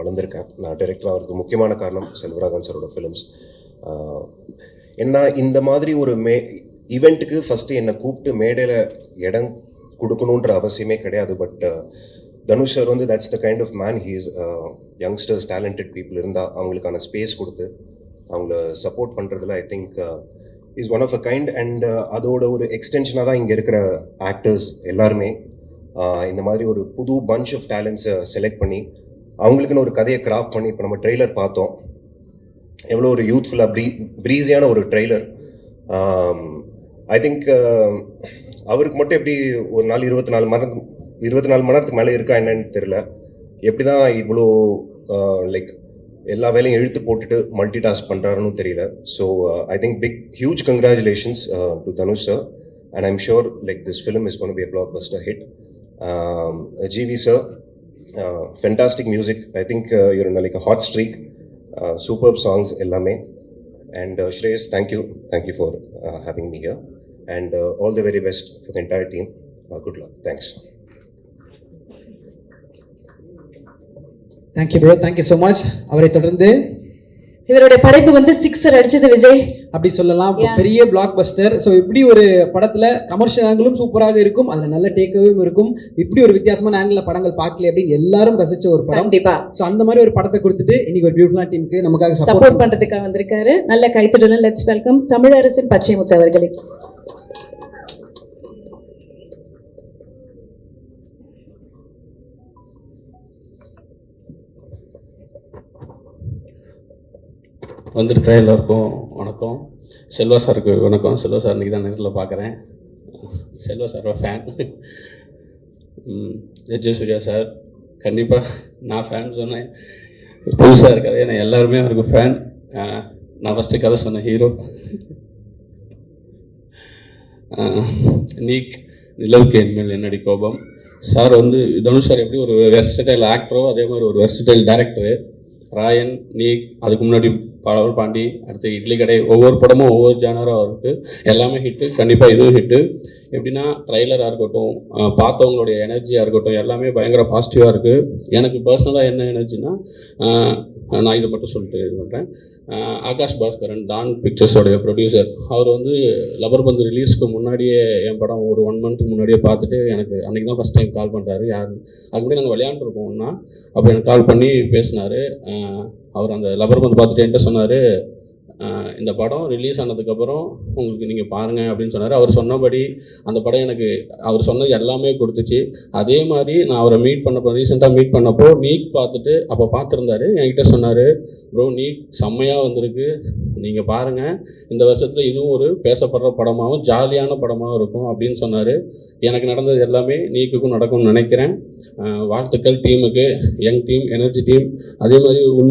வளர்ந்துருக்கேன். நான் டைரக்டராக ஆகிறதுக்கு முக்கியமான காரணம் செல்வராகன் சாரோட ஃபிலிம்ஸ் என்ன இந்த மாதிரி ஒரு மே ஈவெண்ட்டுக்கு ஃபஸ்ட்டு என்னை கூப்பிட்டு மேடையில் இடம் கொடுக்கணுன்ற அவசியமே கிடையாது. பட் தனுஷ் சார் வந்து that's the kind of man he's youngsters talented people இருந்தால் அவங்களுக்கான ஸ்பேஸ் கொடுத்து அவங்கள சப்போர்ட் பண்ணுறதுல I think is one of a kind and அதோட ஒரு எக்ஸ்டென்ஷனாக தான் இங்கே இருக்கிற ஆக்டர்ஸ் எல்லாருமே. இந்த மாதிரி ஒரு புது பஞ்ச் ஆஃப் டேலண்ட்ஸை செலக்ட் பண்ணி அவங்களுக்குன்னு ஒரு கதையை கிராஃப்ட் பண்ணி இப்போ நம்ம ட்ரெய்லர் பார்த்தோம். எவ்வளோ ஒரு யூத்ஃபுல்லாக ப்ரீ ப்ரீஸியான ஒரு ட்ரெய்லர் ஐ திங்க் அவருக்கு மட்டும் எப்படி ஒரு நாள் இருபத்தி நாலு மணி இருபத்தி நாலு மணி நேரத்துக்கு மேலே இருக்கா என்னன்னு தெரில எப்படி தான் இவ்வளோ லைக் எல்லா வேலையும் இழுத்து போட்டுட்டு மல்டி டாஸ்க் பண்ணுறாருன்னு தெரியல so I think big huge congratulations to Dhanush sir and I'm sure like this film is one be a blockbuster hit. um, GV sir fantastic music I think your like hot streak super songs எல்லாமே. And Shreyas thank you thank you for having me here and all the very best for the entire team good luck thanks thank you bro thank you so much அவரை தொடர்ந்து இவருடைய படைப்பு வந்து sixer அடிச்சது விஜய். அப்படி சொல்லலாம். பெரிய பிளாக் பஸ்டர் ஸோ இப்படி ஒரு படத்துல கமர்ஷியல் ஆங்கிளும் சூப்பராக இருக்கும். அதுல நல்ல டேக்அவேயும் இருக்கும். இப்படி ஒரு வித்தியாசமான ஆங்கிள் படங்கள் பார்க்கல அப்படின்னு எல்லாரும் ரசிச்ச ஒரு படம். கண்டிப்பா. ஸோ அந்த மாதிரி ஒரு படத்தை கொடுத்துட்டு இன்னைக்கு ஒரு பியூட்டிஃபுல்லான டீமுக்கு நமக்காக சப்போர்ட் பண்றதுக்காக வந்திருக்காரு. நல்ல கைத்தட்டுடன் லெட்ஸ் வெல்கம் தமிழரசன் பச்சைமுத்து அவர்களை. வந்திருக்கிற எல்லோருக்கும் வணக்கம். செல்வா சாருக்கு வணக்கம். செல்வா சார் இன்றைக்கி தான் நேரில் பார்க்குறேன் செல்வா சாரோட ஃபேன் ஜெஜே சூர்யா சார். கண்டிப்பாக நான் ஃபேன் சொன்னேன். புதுசாக இருக்காது ஏன்னா எல்லாருமே அவருக்கு ஃபேன் நான் ஃபஸ்ட்டு கதை சொன்னேன் ஹீரோ நீக் நிலவுக்கு என்மேல் என்னடி கோபம்? சார் வந்து தனுஷ் சார் எப்படி ஒரு வெர்சடைல் ஆக்டரோ அதே மாதிரி ஒரு வெர்சடைல் டேரக்டரு ராயன் நீக் அதுக்கு முன்னாடி பலவர் பாண்டி அடுத்து இட்லி கடை ஒவ்வொரு படமும் ஒவ்வொரு ஜானராக இருக்குது எல்லாமே ஹிட்டு கண்டிப்பாக இதுவும் ஹிட்டு எப்படின்னா ட்ரைலராக இருக்கட்டும் பார்த்தவங்களுடைய எனர்ஜியாக இருக்கட்டும் எல்லாமே பயங்கர பாசிட்டிவாக இருக்குது எனக்கு பர்சனலாக என்ன எனர்ஜினா நான் இதை மட்டும் சொல்லிட்டு இது பண்ணுறேன் ஆகாஷ் பாஸ்கரன் டான் பிக்சர்ஸோடைய ப்ரொடியூசர் அவர் வந்து லபர் பந்து ரிலீஸ்க்கு முன்னாடியே என் படம் ஒரு ஒன் மந்த்துக்கு முன்னாடியே பார்த்துட்டு எனக்கு அன்றைக்கி தான் ஃபஸ்ட் டைம் கால் பண்ணுறாரு யார் அதுக்கு முன்னாடி நாங்கள் விளையாண்டுருக்கோம்னா ஒன்றா அப்போ எனக்கு கால் பண்ணி பேசினார். அவர் அந்த லபர் பந்து பார்த்துட்டு என்கிட்ட சொன்னார் இந்த படம் ரிலீஸ் ஆனதுக்கப்புறம் உங்களுக்கு நீங்கள் பாருங்கள் அப்படின்னு சொன்னார். அவர் சொன்னபடி அந்த படம் எனக்கு அவர் சொன்னது எல்லாமே கொடுத்துச்சு. அதே மாதிரி நான் அவரை மீட் பண்ணப்போ ரீசெண்டாக மீட் பண்ணப்போ நீட் பார்த்துட்டு அப்போ பார்த்துருந்தாரு. என்கிட்ட சொன்னார் ப்ரோ நீட் செம்மையாக வந்திருக்கு. நீங்கள் பாருங்கள் இந்த வருஷத்தில் இதுவும் ஒரு பேசப்படுற படமாகவும் ஜாலியான படமாகவும் இருக்கும் அப்படின்னு சொன்னார். எனக்கு நடந்தது எல்லாமே நீக்குக்கும் நடக்கும்னு நினைக்கிறேன். வாழ்த்துக்கள் டீமுக்கு யங் டீம் எனர்ஜி டீம் அதே மாதிரி